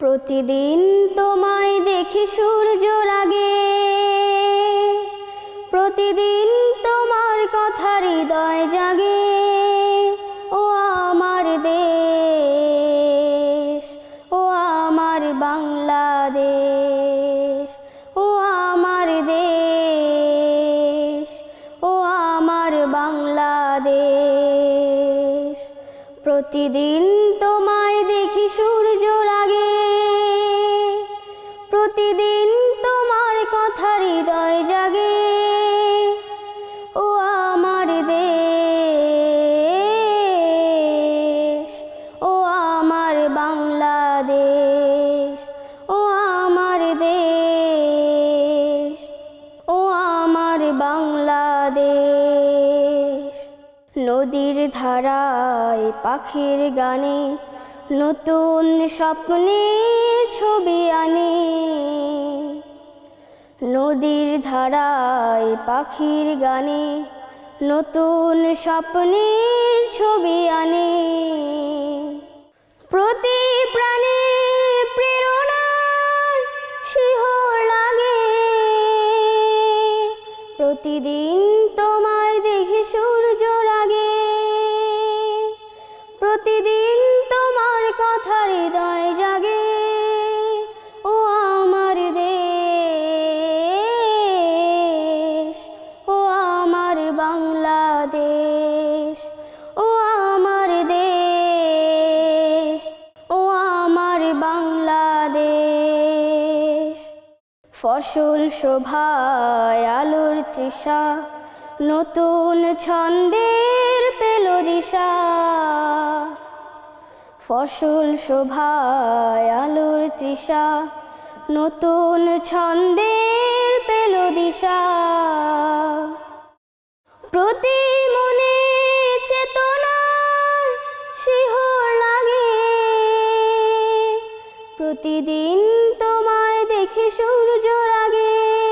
প্রতিদিন তোমায় দেখি সূর্য রাগে। প্রতিদিন তোমার কথা হৃদয় জাগে। ও আমার দেশ, ও আমার বাংলাদেশ, ও আমার দেশ, ও আমার বাংলাদেশ। প্রতিদিন তোমায় দেখি সূর্য বাংলাদেশ, ও আমার দেশ, ও আমার বাংলাদেশ। নদীর ধারায় পাখির গানে নতুন স্বপ্নের ছবি আনে। নদীর ধারায় পাখির গানে নতুন স্বপ্নের ছবি আনে। প্রতিদিন তোমায় দেখি সূর্য রাগে। প্রতিদিন তোমার কথা হৃদয় ফসল শোভায় আলোর তৃষা, নতুন ছন্দের পেল দিশা। ফসল শোভায় আলোর তৃষা, নতুন ছন্দের পেল দিশা। প্রতি মনে চেতনার শিহর লাগে, প্রতিদিন তোমায় দেখি সূর্য রাগে।